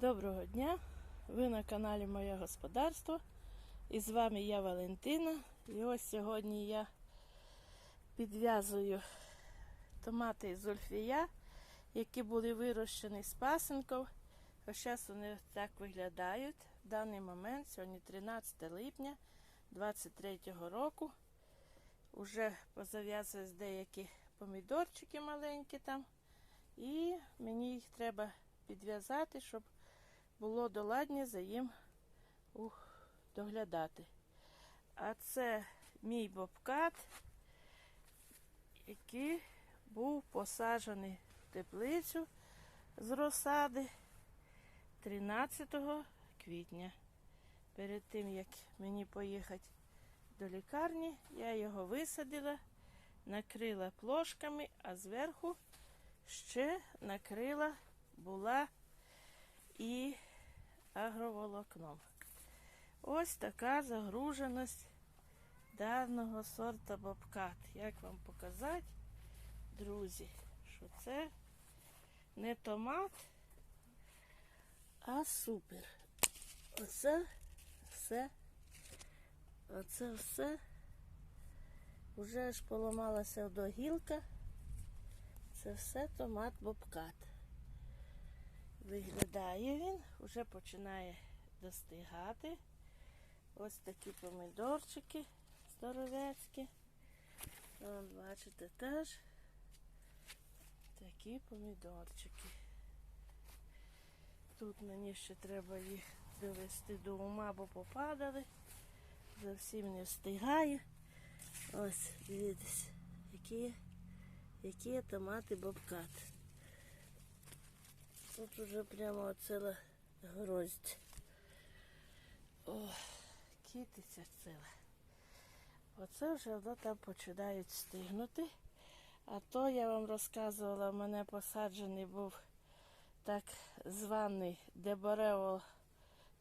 Доброго дня! Ви на каналі Моє Господарство. І з вами я Валентина. І ось сьогодні я підв'язую томати з ульфія, які були вирощені з пасинків. Ось зараз вони так виглядають. В даний момент, сьогодні 13 липня 23 року. Уже позав'язались деякі помідорчики маленькі там. І мені їх треба підв'язати, щоб було доладні за їм ух, доглядати. А це мій бобкат, який був посаджений в теплицю з розсади 13 квітня. Перед тим, як мені поїхати до лікарні, я його висадила, накрила плошками, а зверху ще накрила була і агроволокном. Ось така загруженість даного сорта бобкат. Як вам показати, друзі, що це не томат, а супер. Оце все, оце все. Уже ж поламалася до гілка. Це все томат бобкат. Виглядає він, вже починає достигати. Ось такі помідорчики здоровецькі. Бачите, теж такі помідорчики. Тут мені ще треба їх довести до ума, бо попадали. Зовсім не встигаю. Ось, дивіться, які, які томати бобкат. Тут уже прямо ціла гроздь. О, китиця ціла. Оце вже воно там починають стигнути. А то я вам розказувала, в мене посаджений був так званий дебореол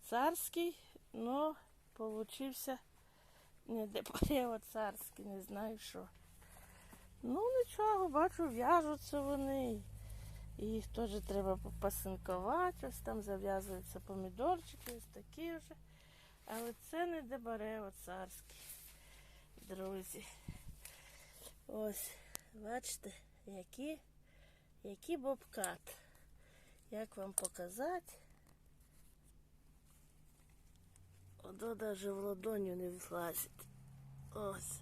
царський, но получився не дебореол царський, не знаю що. Ну нічого, бачу, в'яжуться вони. Їх теж треба попасинкувати, ось там зав'язуються помідорчики, ось такі вже. Але це не дебарево царський, друзі. Ось, бачите, які, які бобкат. Як вам показати? Одо навіть в ладоню не влазить. Ось.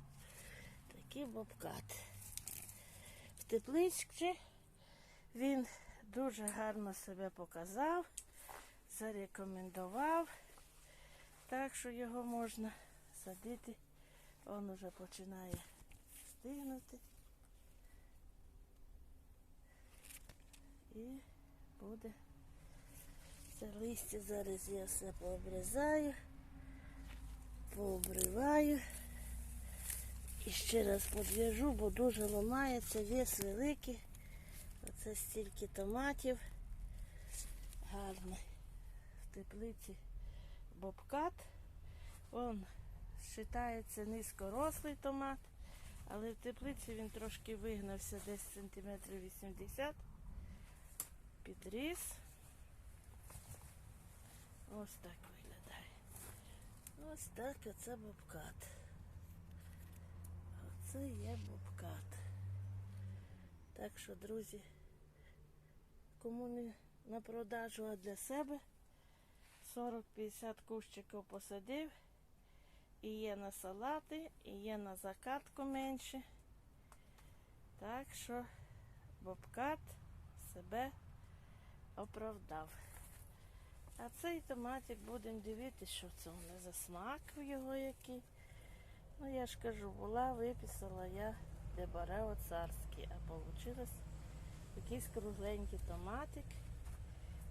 Такий бобкат. В тепличці він дуже гарно себе показав, зарекомендував, так що його можна садити. Он уже починає стигнути. І буде це листя зараз я все пообрізаю, пообриваю. І ще раз подв'яжу, бо дуже ламається, вес великий. Оце стільки томатів. Гарний. В теплиці бобкат. Он вважається низькорослий томат, але в теплиці він трошки вигнався десь сантиметрів 80. Підріс. Ось так виглядає. Ось так оце бобкат. Оце є бобкат. Так що, друзі, кому не на продажу, а для себе 40-50 кущиків посадив. І є на салати, і є на закатку менше. Так що бобкат себе оправдав. А цей томатик будемо дивитися, що це у нас за смак в його який. Ну я ж кажу, була, виписала я дебарео царський, а вийшло якийсь кругленький томатик.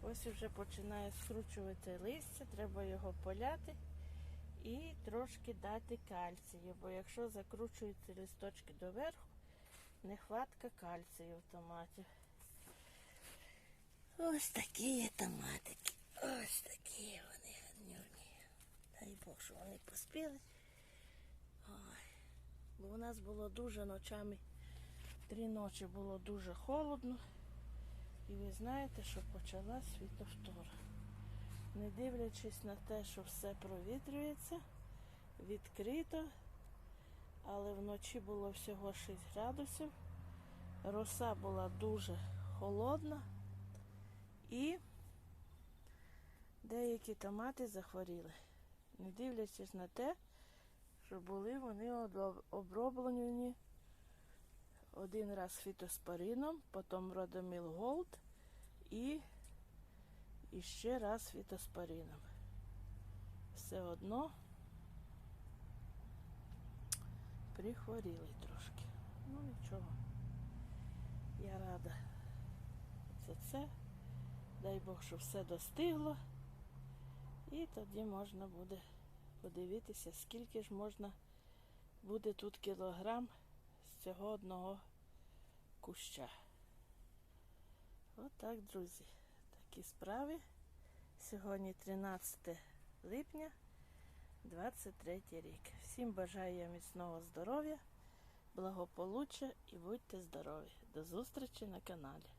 Ось вже починає скручувати листя, треба його поляти і трошки дати кальцію, бо якщо закручуються листочки доверху, нехватка кальцію в томаті. Ось такі є томатики. Ось такі вони. Дай Бог, що вони поспіли. Ой. Нас було дуже ночами, три ночі було дуже холодно. І ви знаєте, що почалась світовтора. Не дивлячись на те, що все провітрюється, відкрито, але вночі було всього 6 градусів. Роса була дуже холодна і деякі томати захворіли, не дивлячись на те, що були вони оброблені один раз фітоспорином, потім Родоміл Голд і, і ще раз фітоспорином. Все одно прихворіли трошки. Ну нічого. Я рада за це. Дай Бог, що все достигло. І тоді можна буде подивитися, скільки ж можна буде тут кілограм з цього одного куща. Отак, друзі. Такі справи. Сьогодні 13 липня 23 рік. Всім бажаю я міцного здоров'я, благополуччя і будьте здорові. До зустрічі на каналі.